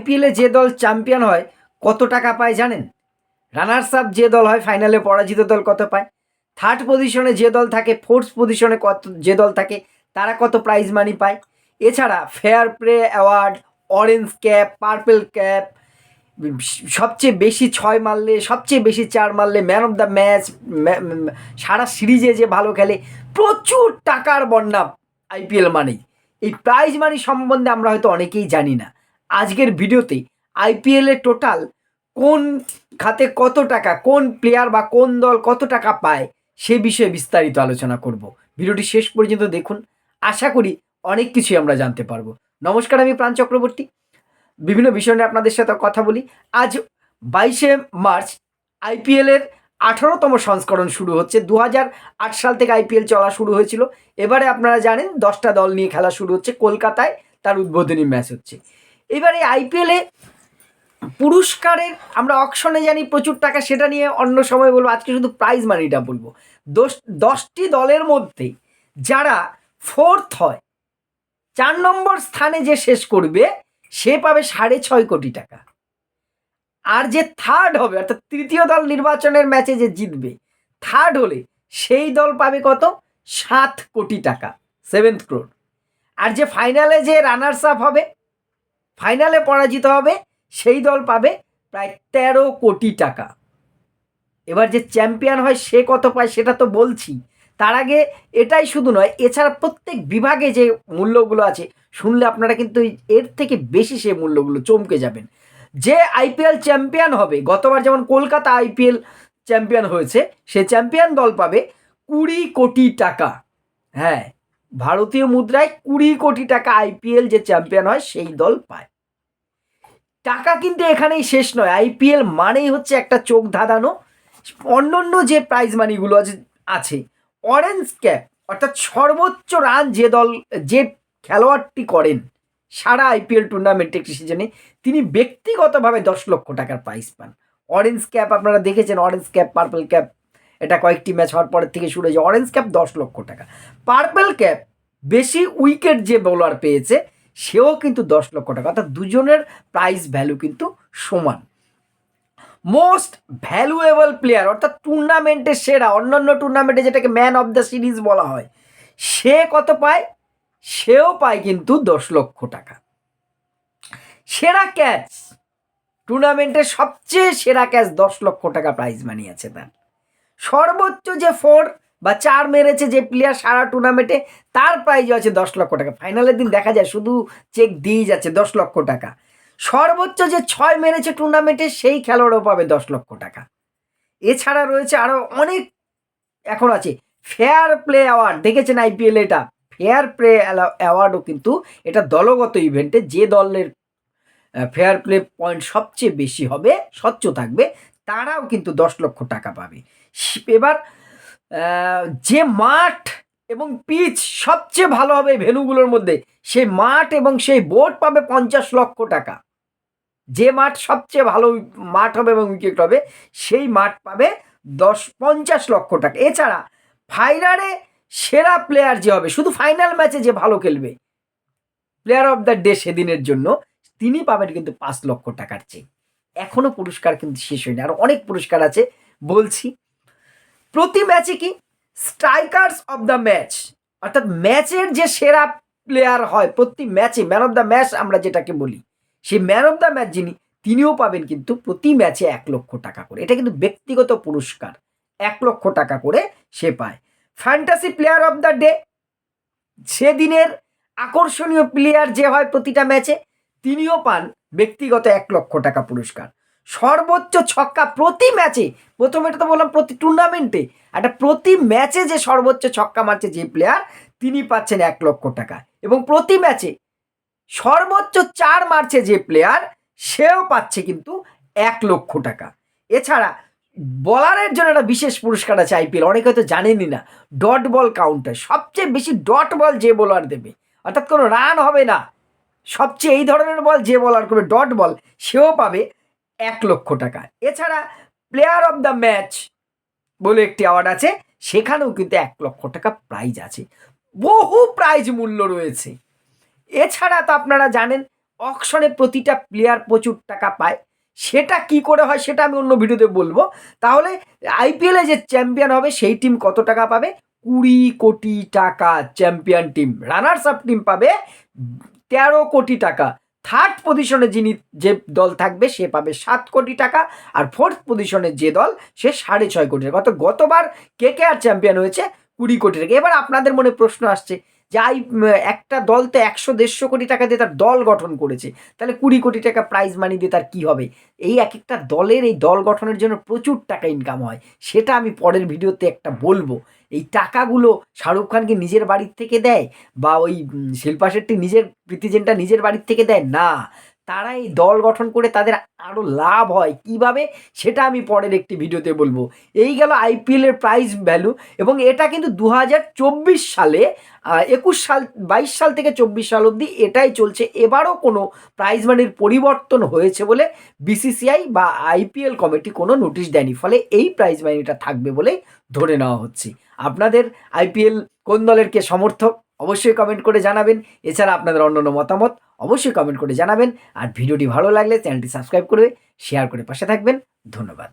আইপিএলে যে দল চ্যাম্পিয়ন হয়, কত টাকা পায় জানেন? রানার্স আপ যে দল হয় ফাইনালে পরাজিত দল কত পায়? থার্ড পজিশনে যে দল থাকে ফোর্থ পজিশনে কত, যে দল থাকে, তারা কত প্রাইজ মানি পায়? এছাড়া fair play award orange cap purple cap সবচেয়ে বেশি ছয় মারলে, সবচেয়ে বেশি চার মারলে ম্যান অফ দ্য ম্যাচ সারা সিরিজে যে ভালো খেলে, প্রচুর টাকার বন্যা আইপিএল মানেই। এই প্রাইজ মানি সম্বন্ধে আমরা হয়তো অনেকেই জানি না। আজকের ভিডিওতে আইপিএলের টোটাল কোন খাতে কত টাকা, কোন প্লেয়ার বা কোন দল কত টাকা পায়, সে বিষয়ে বিস্তারিত আলোচনা করব। ভিডিওটি শেষ পর্যন্ত দেখুন। আশা করি অনেক কিছুই আমরা জানতে পারব। নমস্কার, আমি প্রাণ চক্রবর্তী। বিভিন্ন বিষয় নিয়ে আপনাদের সাথে কথা বলি। আজ বাইশে মার্চ আইপিএলের আঠারোতম সংস্করণ শুরু হচ্ছে। দু সাল থেকে আইপিএল চলা শুরু হয়েছিল। এবারে আপনারা জানেন, দশটা দল নিয়ে খেলা শুরু হচ্ছে। কলকাতায় তার উদ্বোধনী ম্যাচ হচ্ছে। এবারে আইপিএলে পুরস্কারের আমরা অকশনে জানি প্রচুর টাকা, সেটা নিয়ে অন্য সময় বলব, আজকে শুধু প্রাইজ মানিটা বলব। দশ, দশটি দলের মধ্যে যারা ফোর্থ হয়, চার নম্বর স্থানে যে শেষ করবে, সে পাবে সাড়ে ছয় কোটি টাকা। আর যে থার্ড হবে, অর্থাৎ তৃতীয় দল নির্বাচনের ম্যাচে যে জিতবে থার্ড হলে সেই দল পাবে কত? সাত কোটি টাকা সেভেন্থ ক্রোড আর যে ফাইনালে যে রানার্স আপ হবে ফাইনালে পরাজিত হবে, সেই দল পাবে প্রায় তেরো কোটি টাকা। এবার যে চ্যাম্পিয়ন হয় সে কত পায় সেটা তো বলছি। তার আগে এটাই শুধু নয়, এছাড়া প্রত্যেক বিভাগে যে মূল্যগুলো আছে, শুনলে আপনারা কিন্তু এর থেকে বেশি সে মূল্যগুলো চমকে যাবেন। যে আইপিএল চ্যাম্পিয়ন হবে, গতবার যেমন কলকাতা আইপিএল চ্যাম্পিয়ন হয়েছে, সে চ্যাম্পিয়ন দল পাবে কুড়ি কোটি টাকা। হ্যাঁ ভারতীয় মুদ্রায় কুড়ি কোটি টাকা আইপিএল যে চ্যাম্পিয়ন হয়, সেই দল পায়। টাকা কিন্তু এখানেই শেষ নয়। আইপিএল মানেই হচ্ছে একটা চোখ ধাঁধানো। অন্য অন্য যে প্রাইজ মানিগুলো আছে আছে। অরেঞ্জ ক্যাপ অর্থাৎ সর্বোচ্চ রান যে দল, যে খেলোয়াড়টি করেন, সারা আইপিএল টুর্নামেন্ট একটি সিজনে তিনি ব্যক্তিগতভাবে দশ লক্ষ টাকার প্রাইজ পান। অরেঞ্জ ক্যাপ আপনারা দেখেছেন অরেঞ্জ ক্যাপ পার্পল ক্যাপ এটা কয়েকটি ম্যাচ হওয়ার পরের থেকে শুরু হয়েছে। অরেঞ্জ ক্যাপ দশ লক্ষ টাকা। পার্পল ক্যাপ বেশি উইকেট যে বোলার পেয়েছে সেও কিন্তু দশ লক্ষ টাকা, অর্থাৎ দুজনের প্রাইস ভ্যালু কিন্তু সমান। মোস্ট ভ্যালুয়েবল প্লেয়ার অর্থাৎ টুর্নামেন্টের সেরা, অন্যান্য টুর্নামেন্টে যেটাকে ম্যান অফ দ্য সিরিজ বলা হয়, সে কত পায়? সেও পায় কিন্তু দশ লক্ষ টাকা। সেরা ক্যাচ টুর্নামেন্টের সবচেয়ে সেরা ক্যাচ দশ লক্ষ টাকা প্রাইজ মানি আছে তার। সর্বোচ্চ যে ফোর বা চার মেরেছে যে প্লেয়ার সারা টুর্নামেন্টে তার প্রাইজ আছে দশ লক্ষ টাকা। ফাইনালের দিন দেখা যায়, শুধু চেক দিয়েই যাচ্ছে দশ লক্ষ টাকা। সর্বোচ্চ যে ছয় মেরেছে টুর্নামেন্টে সেই খেলোয়াড়ও পাবে দশ লক্ষ টাকা। এছাড়া রয়েছে আরও অনেক এখন আছে। ফেয়ার প্লে অ্যাওয়ার্ড দেখেছেন আইপিএল এটা? ফেয়ার প্লে অ্যাওয়ার্ডও কিন্তু এটা দলগত ইভেন্টে যে দলের ফেয়ার প্লে পয়েন্ট সবচেয়ে বেশি হবে, স্বচ্ছ থাকবে, তারাও কিন্তু দশ লক্ষ টাকা পাবে। এবার যে মাঠ এবং পিচ সবচেয়ে ভালো হবে ভেনুগুলোর মধ্যে, সেই মাঠ এবং সেই বোর্ড পাবে পঞ্চাশ লক্ষ টাকা। যে মাঠ সবচেয়ে ভালো মাঠ হবে এবং উইকেট হবে, সেই মাঠ পাবে দশ, পঞ্চাশ লক্ষ টাকা। এছাড়া ফাইনালে সেরা প্লেয়ার যে হবে, শুধু ফাইনাল ম্যাচে যে ভালো খেলবে প্লেয়ার অফ দ্য ডে সেদিনের জন্য, তিনি পাবেন কিন্তু পাঁচ লক্ষ টাকার চেয়ে। এখনও পুরস্কার কিন্তু শেষ হয়নি। আর অনেক পুরস্কার আছে, বলছি। প্রতি ম্যাচে কি? স্ট্রাইকার্স অফ দ্য ম্যাচ অর্থাৎ ম্যাচের যে সেরা প্লেয়ার হয় প্রতি ম্যাচে ম্যান অফ দ্য ম্যাচ আমরা যেটাকে বলি, সেই ম্যান অফ দ্য ম্যাচ যিনি, তিনিও পাবেন কিন্তু প্রতি ম্যাচে এক লক্ষ টাকা করে। এটা কিন্তু ব্যক্তিগত পুরস্কার। এক লক্ষ টাকা করে সে পায়। Fantasy player of the day সেদিনের আকর্ষণীয় প্লেয়ার যে হয় প্রতিটা ম্যাচে, তিনিও পান ব্যক্তিগত এক লক্ষ টাকা পুরস্কার। সর্বোচ্চ ছক্কা প্রতি ম্যাচে, প্রথমে এটা তো বললাম প্রতি টুর্নামেন্টে একটা প্রতি ম্যাচে যে সর্বোচ্চ ছক্কা মারছে যে প্লেয়ার তিনি পাচ্ছেন এক লক্ষ টাকা। এবং প্রতি ম্যাচে সর্বোচ্চ চার মারছে যে প্লেয়ার সেও পাচ্ছে কিন্তু এক লক্ষ টাকা। এছাড়া বলারের জন্য একটা বিশেষ পুরস্কার আছে আইপিএল অনেকে হয়তো জানেনই না ডট বল কাউন্টার সবচেয়ে বেশি ডট বল যে বোলার দেবে, অর্থাৎ কোনো রান হবে না, সবচেয়ে এই ধরনের বল যে বলার করবে ডট বল সেও পাবে এক লক্ষ টাকা। এছাড়া প্লেয়ার অফ দ্য ম্যাচ বলে একটি অ্যাওয়ার্ড আছে, সেখানেও কিন্তু এক লক্ষ টাকা প্রাইজ আছে। বহু প্রাইজ মূল্য রয়েছে। এছাড়া তো আপনারা জানেন অকশনে প্রতিটা প্লেয়ার প্রচুর টাকা পায়। সেটা কি করে হয় সেটা আমি অন্য ভিডিওতে বলব। তাহলে আইপিএলে যে চ্যাম্পিয়ন হবে, সেই টিম কত টাকা পাবে? কুড়ি কোটি টাকা champion team runners up team পাবে তেরো কোটি টাকা। থার্ড পজিশনে যিনি যে দল থাকবে, সে পাবে সাত কোটি টাকা আর ফোর্থ পজিশনে যে দল, সে সাড়ে ছয় কোটি টাকা। অর্থাৎ গতবার কে কে আর চ্যাম্পিয়ন হয়েছে? কুড়ি কোটি টাকা। এবার আপনাদের মনে প্রশ্ন আসছে যে আই উম, একটা দল তো একশো দেড়শো কোটি টাকা দিয়ে তার দল গঠন করেছে তাহলে কুড়ি কোটি টাকা প্রাইজ মানি দিয়ে তার কী হবে? এই এক একটা দলের এই দল গঠনের জন্য প্রচুর টাকা ইনকাম হয় সেটা আমি পরের ভিডিওতে একটা বলব। এই টাকাগুলো শাহরুখ খানকে নিজের বাড়ির থেকে দেয় বা ওই শিল্পা শেট্টি নিজের প্রীতিজেনটা নিজের বাড়ির থেকে দেয়? না তারা এই দল গঠন করে তাদের আরও লাভ হয়। কীভাবে? সেটা আমি পরের একটি ভিডিওতে বলব। এই গেল আইপিএলের প্রাইজ ভ্যালু এবং এটা কিন্তু দু হাজার চব্বিশ সালে একুশ সাল, বাইশ সাল থেকে চব্বিশ সাল অবধি এটাই চলছে। এবারও কোনো প্রাইজ মানির পরিবর্তন হয়েছে বলে বিসিসিআই বা আইপিএল কমিটি কোনো নোটিশ দেয়নি। ফলে এই প্রাইজ মানিটা থাকবে বলেই ধরে নেওয়া হচ্ছে। আপনাদের আইপিএল কোন দলের কে সমর্থক? অবশ্যই কমেন্ট করে জানাবেন। এছাড়া আপনাদের অন্য অন্য মতামত অবশ্যই কমেন্ট করে জানাবেন। আর ভিডিওটি ভালো লাগলে চ্যানেলটি সাবস্ক্রাইব করে শেয়ার করে পাশে থাকবেন। ধন্যবাদ।